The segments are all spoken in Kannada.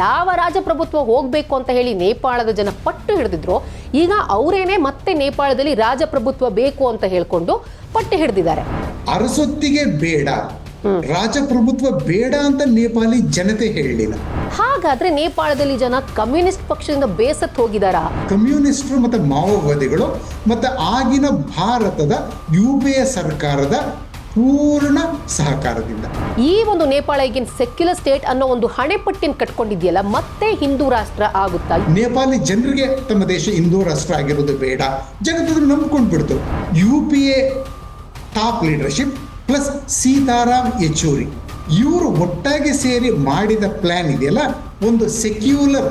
ಯಾವ ರಾಜಪ್ರಭುತ್ವ ಹೋಗ್ಬೇಕು ಅಂತ ಹೇಳಿ ನೇಪಾಳದ ಜನ ಪಟ್ಟು ಹಿಡಿದಿದ್ರು. ಈಗ ಅವರೇನೆ ಮತ್ತೆ ನೇಪಾಳದಲ್ಲಿ ರಾಜಪ್ರಭುತ್ವ ಬೇಕು ಅಂತ ಹೇಳ್ಕೊಂಡು ಪಟ್ಟು ಹಿಡಿದಿದ್ದಾರೆ. ಅರಸೊತ್ತಿಗೆ ಬೇಡ ರಾಜಪ್ರಭುತ್ವ ಬೇಡ ಅಂತ ನೇಪಾಳಿ ಜನತೆ ಹೇಳಲಿಲ್ಲ. ಹಾಗಾದ್ರೆ ನೇಪಾಳದಲ್ಲಿ ಜನ ಕಮ್ಯುನಿಸ್ಟ್ ಪಕ್ಷದಿಂದ ಬೇಸತ್ ಹೋಗಿದಾರಾ? ಕಮ್ಯುನಿಸ್ಟರು ಮತ್ತೆ ಮಾವೋವಾದಿಗಳು ಮತ್ತೆ ಆಗಿನ ಭಾರತದ ಯುಪಿಎ ಪಿ ಎ ಸರ್ಕಾರದ ಪೂರ್ಣ ಸಹಕಾರದಿಂದ. ಈ ಒಂದು ನೇಪಾಳ ಈಗಿನ ಸೆಕ್ಯುಲರ್ ಸ್ಟೇಟ್ ಅನ್ನೋ ಒಂದು ಹಣೆಪಟ್ಟಿನ ಕಟ್ಕೊಂಡಿದೆಯಲ್ಲ ಮತ್ತೆ ಹಿಂದೂ ರಾಷ್ಟ್ರ ಆಗುತ್ತಾ? ನೇಪಾಳಿ ಜನರಿಗೆ ತಮ್ಮ ದೇಶ ಹಿಂದೂ ರಾಷ್ಟ್ರ ಆಗಿರೋದು ಬೇಡ. ಜಗತ್ತನ್ನು ನಂಬ್ಕೊಂಡು ಬಿಡ್ತು. U P A top leadership plus Sitaram Yechury. ಇವರು ಒಟ್ಟಾಗಿ ಸೇರಿ ಮಾಡಿದ ಪ್ಲಾನ್ ಇದೆಯಲ್ಲ ಒಂದು ಸೆಕ್ಯುಲರ್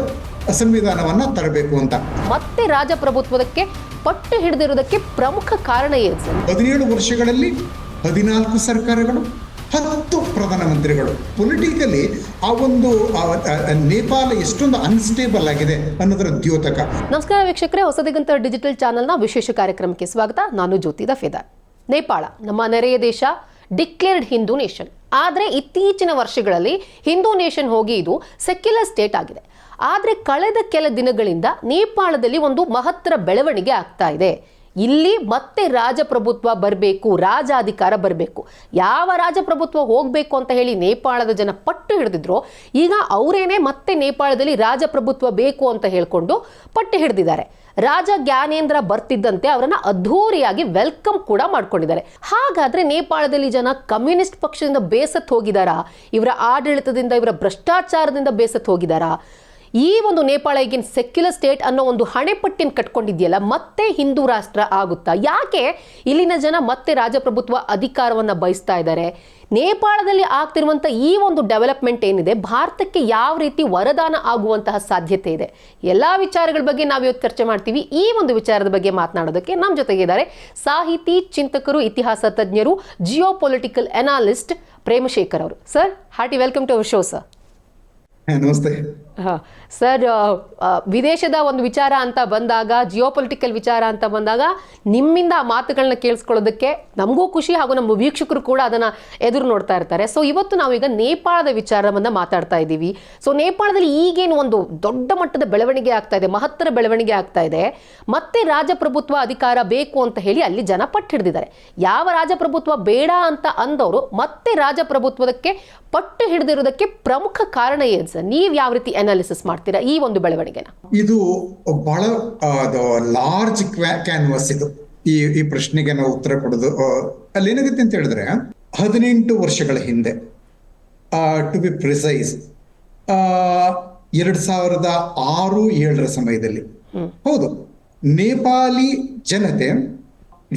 ಸಂವಿಧಾನವನ್ನ ತರಬೇಕು ಅಂತ. ಮತ್ತೆ ರಾಜಪ್ರಭುತ್ವದಕ್ಕೆ ಪಟ್ಟು ಹಿಡಿದಿರೋದಕ್ಕೆ ಪ್ರಮುಖ ಕಾರಣ ಏನು ಹದಿನೇಳು ವರ್ಷಗಳಲ್ಲಿ ಹದಿನಾಲ್ಕು ಸರ್ಕಾರಗಳು, ಹತ್ತು ಪ್ರಧಾನಮಂತ್ರಿಗಳು ಪೊಲಿಟಿಕಲಿ ಆ ಒಂದು ನೇಪಾಳ ಎಷ್ಟೊಂದು ಅನ್ಸ್ಟೇಬಲ್ ಆಗಿದೆ ಅನ್ನೋದರ ದ್ಯೋತಕ. ನಮಸ್ಕಾರ ವೀಕ್ಷಕರೇ, ಹೊಸದಿಗಂತ ಡಿಜಿಟಲ್ ಚಾನೆಲ್ನ ವಿಶೇಷ ಕಾರ್ಯಕ್ರಮಕ್ಕೆ ಸ್ವಾಗತ. ನಾನು ಜ್ಯೋತಿ ದಫೇದಾರ್ ನೇಪಾಳ, ನಮ್ಮ ನೆರೆಯ ದೇಶ ಡಿಕ್ಲೇರ್ಡ್ ಹಿಂದೂ ನೇಷನ್ ಆದರೆ ಇತ್ತೀಚಿನ ವರ್ಷಗಳಲ್ಲಿ ಹಿಂದೂ ನೇಷನ್ ಹೋಗಿ ಇದು ಸೆಕ್ಯುಲರ್ ಸ್ಟೇಟ್ ಆಗಿದೆ. ಆದರೆ ಕಳೆದ ಕೆಲ ದಿನಗಳಿಂದ ನೇಪಾಳದಲ್ಲಿ ಒಂದು ಮಹತ್ತರ ಬೆಳವಣಿಗೆ ಆಗ್ತಾ ಇದೆ. ಇಲ್ಲಿ ಮತ್ತೆ ರಾಜಪ್ರಭುತ್ವ ಬರಬೇಕು, ರಾಜಾಧಿಕಾರ ಬರಬೇಕು. ಯಾವ ರಾಜಪ್ರಭುತ್ವ ಹೋಗಬೇಕು ಅಂತ ಹೇಳಿ ನೇಪಾಳದ ಜನ ಪಟ್ಟು ಹಿಡಿದಿದ್ರು. ಈಗ ಅವರೇನೆ ಮತ್ತೆ ನೇಪಾಳದಲ್ಲಿ ರಾಜಪ್ರಭುತ್ವ ಬೇಕು ಅಂತ ಹೇಳ್ಕೊಂಡು ಪಟ್ಟು ಹಿಡಿದಿದ್ದಾರೆ. ರಾಜ ಜ್ಞಾನೇಂದ್ರ ಬರ್ತಿದ್ದಂತೆ ಅವರನ್ನ ಅದ್ಧೂರಿಯಾಗಿ ವೆಲ್ಕಮ್ ಕೂಡ ಮಾಡ್ಕೊಂಡಿದ್ದಾರೆ. ಹಾಗಾದ್ರೆ ನೇಪಾಳದಲ್ಲಿ ಜನ ಕಮ್ಯುನಿಸ್ಟ್ ಪಕ್ಷದಿಂದ ಬೇಸತ್ತು ಹೋಗಿದಾರಾ ಇವರ ಆಡಳಿತದಿಂದ, ಇವರ ಭ್ರಷ್ಟಾಚಾರದಿಂದ ಬೇಸತ್ತು ಹೋಗಿದಾರಾ ಈ ಒಂದು ನೇಪಾಳ ಈಗಿನ ಸೆಕ್ಯುಲರ್ ಸ್ಟೇಟ್ ಅನ್ನೋ ಒಂದು ಹಣೆಪಟ್ಟಿನ ಕಟ್ಕೊಂಡಿದೆಯಲ್ಲ, ಮತ್ತೆ ಹಿಂದೂ ರಾಷ್ಟ್ರ ಆಗುತ್ತಾ? ಯಾಕೆ ಇಲ್ಲಿನ ಜನ ಮತ್ತೆ ರಾಜಪ್ರಭುತ್ವ ಅಧಿಕಾರವನ್ನು ಬಯಸ್ತಾ ಇದ್ದಾರೆ ನೇಪಾಳದಲ್ಲಿ ಆಗ್ತಿರುವಂಥ ಈ ಒಂದು ಡೆವಲಪ್ಮೆಂಟ್ ಏನಿದೆ, ಭಾರತಕ್ಕೆ ಯಾವ ರೀತಿ ವರದಾನ ಆಗುವಂತಹ ಸಾಧ್ಯತೆ ಇದೆ? ಎಲ್ಲ ವಿಚಾರಗಳ ಬಗ್ಗೆ ನಾವು ಇವತ್ತು ಚರ್ಚೆ ಮಾಡ್ತೀವಿ. ಈ ಒಂದು ವಿಚಾರದ ಬಗ್ಗೆ ಮಾತನಾಡೋದಕ್ಕೆ ನಮ್ಮ ಜೊತೆಗಿದ್ದಾರೆ ಸಾಹಿತಿ, ಚಿಂತಕರು, ಇತಿಹಾಸ ತಜ್ಞರು ಜಿಯೋ ಪೊಲಿಟಿಕಲ್ ಅನಾಲಿಸ್ಟ್ ಪ್ರೇಮಶೇಖರ್ ಅವರು. Sir hearty welcome to our show sir ನಮಸ್ತೆ. ಸರ್ ವಿದೇಶದ ಒಂದು ವಿಚಾರ ಅಂತ ಬಂದಾಗ ಜಿಯೋ ಪೊಲಿಟಿಕಲ್ ವಿಚಾರ ಅಂತ ಬಂದಾಗ, ನಿಮ್ಮಿಂದ ಆ ಮಾತುಗಳನ್ನ ಕೇಳಿಸ್ಕೊಳ್ಳೋದಕ್ಕೆ ನಮಗೂ ಖುಷಿ ಹಾಗೂ ನಮ್ಮ ವೀಕ್ಷಕರು ಕೂಡ ಅದನ್ನು ಎದುರು ನೋಡ್ತಾ ಇರ್ತಾರೆ. ಸೊ ಇವತ್ತು ನಾವೀಗ ನೇಪಾಳದ ವಿಚಾರವನ್ನು ಮಾತಾಡ್ತಾ ಇದ್ದೀವಿ. ಸೊ ನೇಪಾಳದಲ್ಲಿ ಈಗೇನು ಒಂದು ದೊಡ್ಡ ಮಟ್ಟದ ಬೆಳವಣಿಗೆ ಆಗ್ತಾ ಇದೆ, ಮಹತ್ತರ ಬೆಳವಣಿಗೆ ಆಗ್ತಾ ಇದೆ. ಮತ್ತೆ ರಾಜಪ್ರಭುತ್ವ ಅಧಿಕಾರ ಬೇಕು ಅಂತ ಹೇಳಿ ಅಲ್ಲಿ ಜನ ಪಟ್ಟು ಹಿಡಿದಿದ್ದಾರೆ ಯಾವ ರಾಜಪ್ರಭುತ್ವ ಬೇಡ ಅಂತ ಅಂದವರು ಮತ್ತೆ ರಾಜಪ್ರಭುತ್ವದಕ್ಕೆ ಪಟ್ಟು ಹಿಡಿದಿರೋದಕ್ಕೆ ಪ್ರಮುಖ ಕಾರಣ ಏನು ಸರ್? ನೀವು ಯಾವ ರೀತಿ ಅನಾಲಿಸಿಸ್ ಮಾಡ್ತೀರಾ ಈ ಒಂದು ಬೆಳವಣಿಗೆನ? ಇದು ಬಹಳ ಲಾರ್ಜ್ ಕ್ಯಾನ್ವಾಸ್ ಇದು. ಈ ಈ ಪ್ರಶ್ನೆಗೆ ನಾವು ಉತ್ತರ ಕೊಡೋದು ಅಲ್ಲಿ ಏನಾಗುತ್ತೆ ಅಂತ ಹೇಳಿದ್ರೆ ಹದಿನೆಂಟು ವರ್ಷಗಳ ಹಿಂದೆ ಟು ಬಿ ಪ್ರಿಸೈಸ್ ಎರಡ್ ಸಾವಿರದ ಆರು ಏಳರ ಸಮಯದಲ್ಲಿ. ಹೌದು. ನೇಪಾಳಿ ಜನತೆ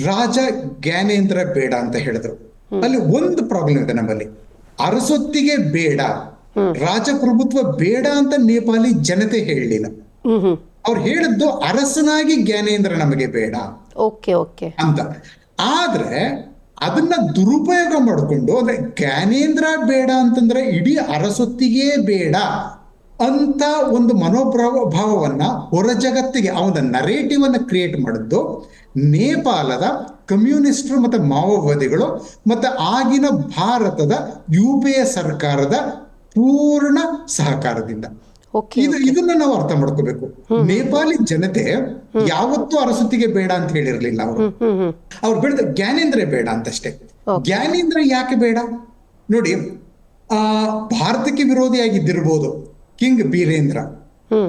ರಾಜ ಜ್ಞಾನೇಂದ್ರ ಬೇಡ ಅಂತ ಹೇಳಿದ್ರು. ಅಲ್ಲಿ ಒಂದು ಪ್ರಾಬ್ಲಮ್ ಇದೆ ನಮ್ಮಲ್ಲಿ. ಅರಸೊತ್ತಿಗೆ ಬೇಡ. ರಾಜಪ್ರಭುತ್ವ ಬೇಡ ಅಂತ ನೇಪಾಳಿ ಜನತೆ ಹೇಳಲಿಲ್ಲ. ಅವ್ರು ಹೇಳಿದ್ದು ಅರಸನಾಗಿ ಜ್ಞಾನೇಂದ್ರ ನಮಗೆ ಬೇಡ. Okay okay. ಅಂತ. ಆದ್ರೆ ಅದನ್ನ ದುರುಪಯೋಗ ಮಾಡಿಕೊಂಡು ಅಂದ್ರೆ ಜ್ಞಾನೇಂದ್ರ ಬೇಡ ಅಂತಂದ್ರೆ ಇಡೀ ಅರಸೊತ್ತಿಗೆ ಬೇಡ ಅಂತ ಒಂದು ಮನೋಭಾವವನ್ನ ಹೊರ ಜಗತ್ತಿಗೆ ಅವನ ನರೇಟಿವ್ ಅನ್ನ ಕ್ರಿಯೇಟ್ ಮಾಡಿದ್ದು ನೇಪಾಳದ ಕಮ್ಯುನಿಸ್ಟ್ರು ಮತ್ತೆ ಮಾವೋವಾದಿಗಳು ಮತ್ತೆ ಆಗಿನ ಭಾರತದ ಯು ಪಿ ಎ ಸರ್ಕಾರದ ಪೂರ್ಣ ಸಹಕಾರದಿಂದ. ಇದು ಇದನ್ನ ನಾವು ಅರ್ಥ ಮಾಡ್ಕೋಬೇಕು. ನೇಪಾಳಿ ಜನತೆ ಯಾವತ್ತೂ ಅರಸುತ್ತಿಗೆ ಬೇಡ ಅಂತ ಹೇಳಿರ್ಲಿಲ್ಲ ಅವರು. ಅವ್ರು ಬೆಳೆದ ಜ್ಞಾನೇಂದ್ರ ಬೇಡ ಅಂತಷ್ಟೇ. ಜ್ಞಾನೇಂದ್ರ ಯಾಕೆ ಬೇಡ? ನೋಡಿ ಆ ಭಾರತಕ್ಕೆ ವಿರೋಧಿಯಾಗಿದ್ದಿರ್ಬೋದು ಕಿಂಗ್ ಬೀರೇಂದ್ರ.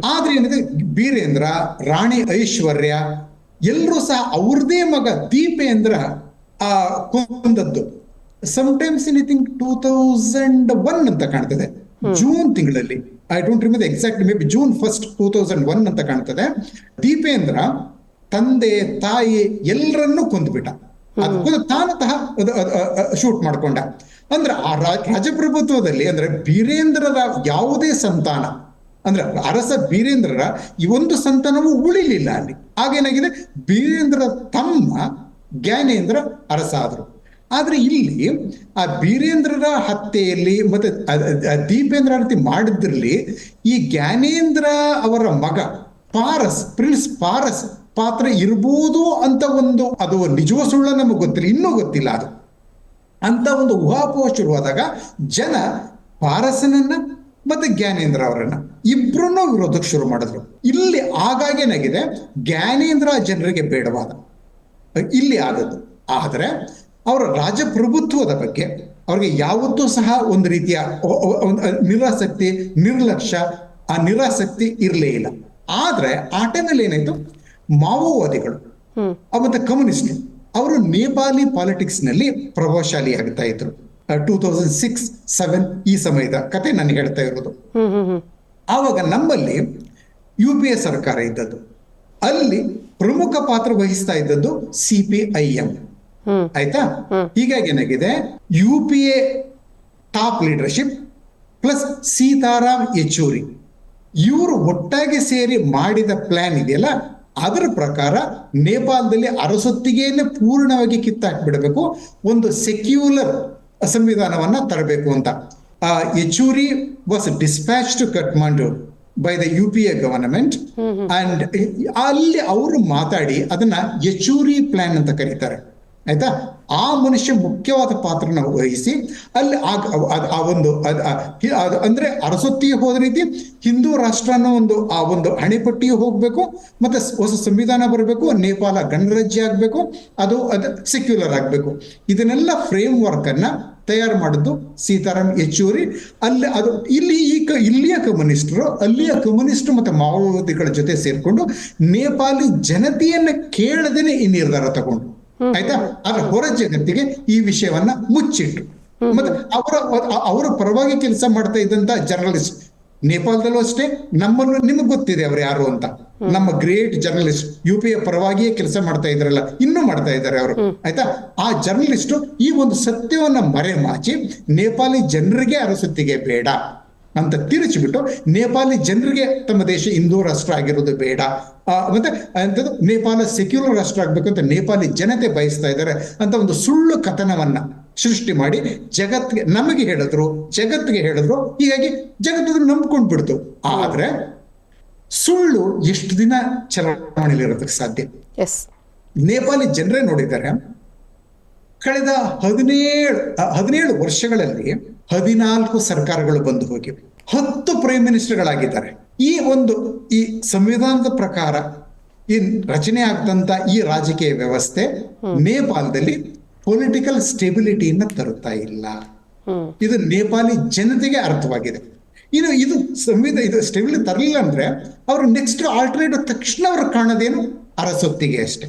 ಆದ್ರೆ ಏನಿದೆ ಬೀರೇಂದ್ರ ರಾಣಿ ಐಶ್ವರ್ಯ ಎಲ್ಲರೂ ಸಹ ಅವ್ರದೇ ಮಗ ದೀಪೇಂದ್ರ ಆ ಕೊಂದದ್ದು. Sometimes in I think two thousand one ಅಂತ ಕಾಣ್ತದೆ. ಜೂನ್ ತಿಂಗಳಲ್ಲಿ I don't remember exact maybe June first two thousand one ಅಂತ ಕಾಣ್ತದೆ. ದೀಪೇಂದ್ರ ತಂದೆ ತಾಯಿ ಎಲ್ಲರನ್ನೂ ಕೊಂದ್ಬಿಟ್ಟ. ಅದಕ್ಕೂ ತಾನು ತಹ ಶೂಟ್ ಮಾಡ್ಕೊಂಡ. ಅಂದ್ರೆ ಆ ರಾಜಪ್ರಭುತ್ವದಲ್ಲಿ ಅಂದ್ರೆ ಬೀರೇಂದ್ರರ ಯಾವುದೇ ಸಂತಾನ ಅಂದ್ರೆ ಅರಸ ಬೀರೇಂದ್ರರ ಈ ಒಂದು ಸಂತಾನವು ಉಳಿಲಿಲ್ಲ ಅಲ್ಲಿ. ಆಗೇನಾಗಿದೆ ಬೀರೇಂದ್ರ ತಮ್ಮ ಜ್ಞಾನೇಂದ್ರ ಅರಸ ಆದ್ರು ಆದ್ರೆ ಇಲ್ಲಿ ಆ ಬೀರೇಂದ್ರರ ಹತ್ಯೆಯಲ್ಲಿ ಮತ್ತೆ ದೀಪೇಂದ್ರ ಹತ್ಯೆ ಮಾಡಿದ್ರಲ್ಲಿ ಈ ಜ್ಞಾನೇಂದ್ರ ಅವರ ಮಗ ಪಾರಸ್, ಪ್ರಿನ್ಸ್ ಪಾರಸ್ ಪಾತ್ರ ಇರ್ಬೋದು ಅಂತ ಒಂದು ಅದು ನಿಜವ ಸುಳ್ಳ ನಮಗೆ ಗೊತ್ತಿಲ್ಲ, ಇನ್ನೂ ಗೊತ್ತಿಲ್ಲ ಅದು. ಅಂತ ಒಂದು ಊಹಾಪೋಹ ಶುರುವಾದಾಗ ಜನ ಪಾರಸನನ್ನ ಮತ್ತೆ ಜ್ಞಾನೇಂದ್ರ ಅವರನ್ನ ಇಬ್ರನ್ನೂ ವಿರೋಧಕ್ಕೆ ಶುರು ಮಾಡಿದ್ರು. ಇಲ್ಲಿ ಆಗಾಗ ಏನಾಗಿದೆ? ಜ್ಞಾನೇಂದ್ರ ಜನರಿಗೆ ಬೇಡವಾದ. ಇಲ್ಲಿ ಆದದ್ದು. ಆದರೆ ಅವರ ರಾಜಪ್ರಭುತ್ವದ ಬಗ್ಗೆ ಅವ್ರಿಗೆ ಯಾವತ್ತೂ ಸಹ ಒಂದು ರೀತಿಯ ನಿರಾಸಕ್ತಿ ನಿರ್ಲಕ್ಷ್ಯ ಆ ನಿರಾಸಕ್ತಿ ಇರಲೇ ಇಲ್ಲ. ಆದ್ರೆ ಆ ಟೈಮಲ್ಲಿ ಏನಾಯ್ತು? ಮಾವೋವಾದಿಗಳು ಮತ್ತೆ ಕಮ್ಯುನಿಸ್ಟ್ ಅವರು ನೇಪಾಳಿ ಪಾಲಿಟಿಕ್ಸ್ನಲ್ಲಿ ಪ್ರಭಾವಶಾಲಿ ಆಗ್ತಾ ಇದ್ರು. ಟೂ ತೌಸಂಡ್ ಸಿಕ್ಸ್ ಸೆವೆನ್ ಈ ಸಮಯದ ಕತೆ ನಾನು ಹೇಳ್ತಾ ಇರೋದು. ಆವಾಗ ನಮ್ಮಲ್ಲಿ ಯು ಪಿ ಎ ಸರ್ಕಾರ ಇದ್ದದ್ದು. ಅಲ್ಲಿ ಪ್ರಮುಖ ಪಾತ್ರ ವಹಿಸ್ತಾ ಇದ್ದದ್ದು ಸಿ ಪಿ ಐ ಎಂ. ಆಯ್ತಾ? ಹೀಗಾಗಿ ಏನಾಗಿದೆ? U P A top leadership plus Sitaram Yechury ಇವರು ಒಟ್ಟಾಗಿ ಸೇರಿ ಮಾಡಿದ ಪ್ಲಾನ್ ಇದೆಯಲ್ಲ ಅದರ ಪ್ರಕಾರ ನೇಪಾಳದಲ್ಲಿ ಅರಸೊತ್ತಿಗೆಯನ್ನೇ ಪೂರ್ಣವಾಗಿ ಕಿತ್ತಾಕ್ಬಿಡಬೇಕು ಒಂದು ಸೆಕ್ಯುಲರ್ ಸಂವಿಧಾನವನ್ನ ತರಬೇಕು ಅಂತ. ಆ, Yechury was dispatch to Kathmandu by the U P A government and ಅಲ್ಲಿ ಅವರು ಮಾತಾಡಿ ಅದನ್ನ ಯೆಚೂರಿ ಪ್ಲಾನ್ ಅಂತ ಕರೀತಾರೆ. ಆಯ್ತಾ? ಆ ಮನುಷ್ಯ ಮುಖ್ಯವಾದ ಪಾತ್ರನ ವಹಿಸಿ ಅಲ್ಲಿ ಆ ಒಂದು ಅದ್- ಅದು ಅಂದ್ರೆ ಅರಸೊತ್ತಿಗೆ ಹೋದ ರೀತಿ ಹಿಂದೂ ರಾಷ್ಟ್ರ ಅನ್ನೋ ಒಂದು ಆ ಒಂದು ಹಣೆಪಟ್ಟಿಗೆ ಹೋಗ್ಬೇಕು, ಮತ್ತೆ ಹೊಸ ಸಂವಿಧಾನ ಬರಬೇಕು ನೇಪಾಳ ಗಣರಾಜ್ಯ ಆಗ್ಬೇಕು, ಅದು ಅದು ಸೆಕ್ಯುಲರ್ ಆಗ್ಬೇಕು. ಇದನ್ನೆಲ್ಲ ಫ್ರೇಮ್ ವರ್ಕ್ ಅನ್ನ ತಯಾರು ಮಾಡಿದ್ದು ಸೀತಾರಾಮ್ ಯೆಚೂರಿ. ಅಲ್ಲಿ ಅದು ಇಲ್ಲಿ ಈ ಕ- ಇಲ್ಲಿಯ ಕಮ್ಯುನಿಸ್ಟರು, ಅಲ್ಲಿಯ ಕಮ್ಯುನಿಸ್ಟ್ ಮತ್ತೆ ಮಾವೋವಾದಿಗಳ ಜೊತೆ ಸೇರಿಕೊಂಡು ನೇಪಾಳಿ ಜನತೆಯನ್ನು ಕೇಳದೇನೆ ಈ ನಿರ್ಧಾರ ತಗೊಂಡು. ಆಯ್ತಾ? ಆದ್ರೆ ಹೊರ ಜಗತ್ತಿಗೆ ಈ ವಿಷಯವನ್ನ ಮುಚ್ಚಿಟ್ರು. ಮತ್ತೆ ಅವರ ಅವರ ಪರವಾಗಿ ಕೆಲಸ ಮಾಡ್ತಾ ಇದ್ದಂತ ಜರ್ನಲಿಸ್ಟ್ ನೇಪಾಳದಲ್ಲೂ ಅಷ್ಟೇ ನಮ್ಮನ್ನು ನಿಮಗೆ ಗೊತ್ತಿದೆ ಅವ್ರು ಯಾರು ಅಂತ. ನಮ್ಮ great journalist U P A ಪರವಾಗಿಯೇ ಕೆಲಸ ಮಾಡ್ತಾ ಇದ್ರಲ್ಲ ಇನ್ನೂ ಮಾಡ್ತಾ ಇದ್ದಾರೆ ಅವರು. ಆಯ್ತಾ? ಆ ಜರ್ನಲಿಸ್ಟ್ ಈ ಒಂದು ಸತ್ಯವನ್ನ ಮರೆಮಾಚಿ ನೇಪಾಳಿ ಜನರಿಗೆ ಅರಸೊತ್ತಿಗೆ ಬೇಡ. ಅಂತ ತಿರುಚಿಬಿಟ್ಟು ನೇಪಾಳಿ ಜನರಿಗೆ ತಮ್ಮ ದೇಶ ಹಿಂದೂ ರಾಷ್ಟ್ರ ಆಗಿರೋದು ಬೇಡ. ಮತ್ತೆ ಅಂತದ್ದು ನೇಪಾಳ ಸೆಕ್ಯುಲರ್ ರಾಷ್ಟ್ರ ಆಗಬೇಕು ಅಂತ ನೇಪಾಳಿ ಜನತೆ ಬಯಸ್ತಾ ಇದ್ದಾರೆ ಅಂತ ಒಂದು ಸುಳ್ಳು ಕಥನವನ್ನ ಸೃಷ್ಟಿ ಮಾಡಿ ಜಗತ್ಗೆ ನಮಗೆ ಹೇಳಿದ್ರು ಜಗತ್ತಿಗೆ ಹೇಳಿದ್ರು ಹೀಗಾಗಿ ಜಗತ್ತು ನಂಬ್ಕೊಂಡು ಬಿಡ್ತು. ಆದ್ರೆ ಸುಳ್ಳು ಎಷ್ಟು ದಿನ ಚಲಾವಣೆಯಲ್ಲಿ ಇರೋದಕ್ಕೆ ಸಾಧ್ಯ? ನೇಪಾಳಿ ಜನರೇ ನೋಡಿದ್ದಾರೆ ಕಳೆದ ಹದಿನೇಳು ಹದಿನೇಳು ವರ್ಷಗಳಲ್ಲಿ ಹದಿನಾಲ್ಕು ಸರ್ಕಾರಗಳು ಬಂದು ಹೋಗಿವೆ. ಹತ್ತು ಪ್ರೈಮ್ ಮಿನಿಸ್ಟರ್ಗಳಾಗಿದ್ದಾರೆ ಈ ಒಂದು ಈ ಸಂವಿಧಾನದ ಪ್ರಕಾರ ಈ ರಚನೆ ಆಗ್ದಂತ ಈ ರಾಜಕೀಯ ವ್ಯವಸ್ಥೆ ನೇಪಾಳದಲ್ಲಿ ಪೊಲಿಟಿಕಲ್ ಸ್ಟೆಬಿಲಿಟಿಯನ್ನ ತರುತ್ತಾ ಇಲ್ಲ. ಇದು ನೇಪಾಳಿ ಜನತೆಗೆ ಅರ್ಥವಾಗಿದೆ. ಇನ್ನು ಇದು ಸಂವಿಧಾನ ಇದು ಸ್ಟೆಬಿಲಿಟಿ ತರಲಿಲ್ಲ ಅಂದ್ರೆ ಅವರು ನೆಕ್ಸ್ಟ್ ಆಲ್ಟರ್ನೇಟಿವ್ ತಕ್ಷಣ ಅವ್ರು ಕಾಣೋದೇನು ಅರಸೊತ್ತಿಗೆ ಅಷ್ಟೇ.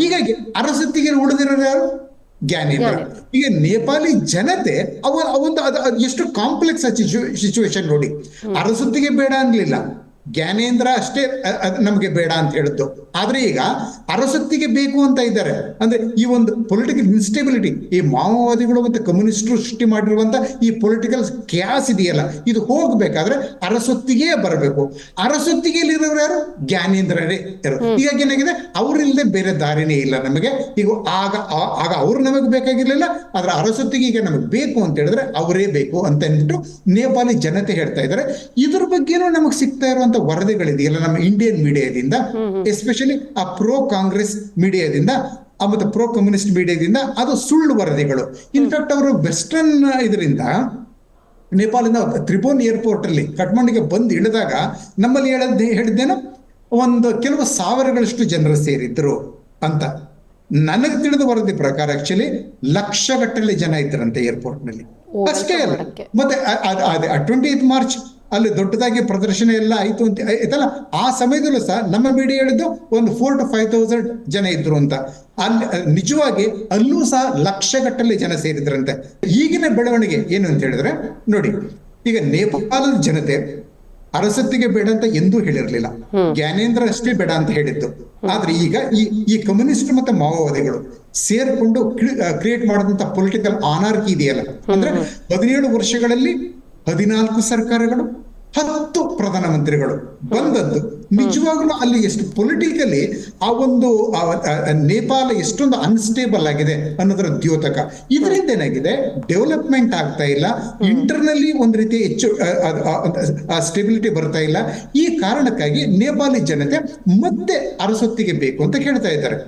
ಹೀಗಾಗಿ ಅರಸೊತ್ತಿಗೆ ಉಳಿದಿರೋರು ಯಾರು? ಜ್ಞಾನೇಂದ್ರ ಈಗ ನೇಪಾಳಿ ಜನತೆ ಅವರ ಒಂದು ಅದು ಎಷ್ಟು ಕಾಂಪ್ಲೆಕ್ಸ್ ಸಿಚುವೇಶನ್ ನೋಡಿ. ಅರಸುತ್ತಿಗೆ ಬೇಡ ಅನ್ಲಿಲ್ಲ. ಜ್ಞಾನೇಂದ್ರ ಅಷ್ಟೇ ನಮಗೆ ಬೇಡ ಅಂತ ಹೇಳಿದ್ದು. ಆದ್ರೆ ಈಗ ಅರಸತ್ತಿಗೆ ಬೇಕು ಅಂತ ಇದ್ದಾರೆ. ಅಂದ್ರೆ ಈ ಒಂದು ಪೊಲಿಟಿಕಲ್ ಇನ್ಸ್ಟೆಬಿಲಿಟಿ ಈ ಮಾವೋವಾದಿಗಳು ಮತ್ತೆ ಕಮ್ಯುನಿಸ್ಟರು ಸೃಷ್ಟಿ ಮಾಡಿರುವಂತ ಈ ಪೊಲಿಟಿಕಲ್ ಕ್ಯಾಸ್ ಇದೆಯಲ್ಲ ಇದು ಹೋಗ್ಬೇಕಾದ್ರೆ ಅರಸೊತ್ತಿಗೆ ಬರಬೇಕು. ಅರಸೊತ್ತಿಗೆಯಲ್ಲಿ ಇರೋರು ಯಾರು? ಜ್ಞಾನೇಂದ್ರರೇ ಇರೋರು. ಹೀಗಾಗಿ ಏನಾಗಿದೆ? ಅವರಿಲ್ಲದೆ ಬೇರೆ ದಾರಿನೇ ಇಲ್ಲ ನಮಗೆ. ಈಗ ಆಗ ಆಗ ಅವ್ರು ನಮಗೆ ಬೇಕಾಗಿರ್ಲಿಲ್ಲ ಆದ್ರೆ ಅರಸೊತ್ತಿಗೆ ಈಗ ನಮಗೆ ಬೇಕು ಅಂತ ಹೇಳಿದ್ರೆ ಅವರೇ ಬೇಕು ಅಂತ ಅಂದ್ಬಿಟ್ಟು ನೇಪಾಳಿ ಜನತೆ ಹೇಳ್ತಾ ಇದ್ದಾರೆ. ಇದ್ರ ಬಗ್ಗೆನೂ ನಮಗೆ ಸಿಗ್ತಾ ಇರುವಂತ ವರದಿಗಳಿದೆಯಲ್ಲ ನಮ್ಮ ಇಂಡಿಯನ್ ಮೀಡಿಯಾದಿಂದ ಎಸ್ಪೆಷಲಿ ಆ ಪ್ರೋ ಕಾಂಗ್ರೆಸ್ ಮೀಡಿಯಾದಿಂದ ಮತ್ತೆ ಪ್ರೋ ಕಮ್ಯುನಿಸ್ಟ್ ಮೀಡಿಯಾದಿಂದ ಅದು ಸುಳ್ಳು ವರದಿಗಳು. ಇನ್ಫ್ಯಾಕ್ಟ್ ಅವರು ವೆಸ್ಟರ್ನ್ ಇದರಿಂದ ನೇಪಾಳಿಂದ ತ್ರಿಭುವನ್ ಏರ್ಪೋರ್ಟ್ ಅಲ್ಲಿ ಕಠ್ಮಂಡಿಗೆ ಬಂದು ಇಳಿದಾಗ ನಮ್ಮಲ್ಲಿ ಹೇಳದ್ ಹೇಳಿದ್ದೇನು ಒಂದು ಕೆಲವು ಸಾವಿರಗಳಷ್ಟು ಜನರು ಸೇರಿದ್ರು ಅಂತ. ನನಗೆ ತಿಳಿದ ವರದಿ ಪ್ರಕಾರ ಆಕ್ಚುಲಿ ಲಕ್ಷಗಟ್ಟಲೆ ಜನ ಇದ್ರಂತೆ ಏರ್ಪೋರ್ಟ್ನಲ್ಲಿ. ಅಷ್ಟೇ ಅಲ್ಲ. ಮತ್ತೆ ಟ್ವೆಂಟಿ ಏತ್ ಮಾರ್ಚ್ ಅಲ್ಲಿ ದೊಡ್ಡದಾಗಿ ಪ್ರದರ್ಶನ ಎಲ್ಲ ಆಯ್ತು ಅಂತ ಆಯ್ತಲ್ಲ? ಆ ಸಮಯದಲ್ಲೂ ಸಹ ನಮ್ಮ ಬೀಡಿ ಹೇಳಿದ್ದು ಒಂದು ಫೋರ್ ಟು ಫೈವ್ ತೌಸಂಡ್ ಜನ ಇದ್ರು ಅಂತ. ಅಲ್ಲಿ ನಿಜವಾಗಿ ಅಲ್ಲೂ ಸಹ ಲಕ್ಷಗಟ್ಟಲೆ ಜನ ಸೇರಿದ್ರಂತೆ. ಈಗಿನ ಬೆಳವಣಿಗೆ ಏನು ಅಂತ ಹೇಳಿದ್ರೆ ನೋಡಿ ಈಗ ನೇಪಾಳದ ಜನತೆ ಅರಸತ್ತಿಗೆ ಬೇಡ ಅಂತ ಎಂದೂ ಹೇಳಿರ್ಲಿಲ್ಲ. ಜ್ಞಾನೇಂದ್ರ ಅಷ್ಟೇ ಬೇಡ ಅಂತ ಹೇಳಿದ್ದು. ಆದ್ರೆ ಈಗ ಈ ಈ ಕಮ್ಯುನಿಸ್ಟ್ ಮತ್ತೆ ಮಾವೋವಾದಿಗಳು ಸೇರ್ಕೊಂಡು ಕ್ರಿಯೇಟ್ ಮಾಡಿದಂತ ಪೊಲಿಟಿಕಲ್ ಆನಾರ್ಕಿ ಇದೆಯಲ್ಲ? ಅಂದ್ರೆ ಹದಿನೇಳು ವರ್ಷಗಳಲ್ಲಿ ಹದಿನಾಲ್ಕು ಸರ್ಕಾರಗಳು ಹತ್ತು ಪ್ರಧಾನಮಂತ್ರಿಗಳು ಬಂದದ್ದು ನಿಜವಾಗ್ಲೂ ಅಲ್ಲಿ ಎಷ್ಟು ಪೊಲಿಟಿಕಲಿ ಆ ಒಂದು ನೇಪಾಳ ಎಷ್ಟೊಂದು ಅನ್ಸ್ಟೇಬಲ್ ಆಗಿದೆ ಅನ್ನೋದರ ದ್ಯೋತಕ. ಇದರಿಂದ ಏನಾಗಿದೆ? ಡೆವಲಪ್ಮೆಂಟ್ ಆಗ್ತಾ ಇಲ್ಲ. ಇಂಟರ್ನಲ್ಲಿ ಒಂದ್ ರೀತಿ ಹೆಚ್ಚು ಸ್ಟೆಬಿಲಿಟಿ ಬರ್ತಾ ಇಲ್ಲ. ಈ ಕಾರಣಕ್ಕಾಗಿ ನೇಪಾಳಿ ಜನತೆ ಮತ್ತೆ ಅರಸೊತ್ತಿಗೆ ಬೇಕು ಅಂತ ಕೇಳ್ತಾ ಇದ್ದಾರೆ.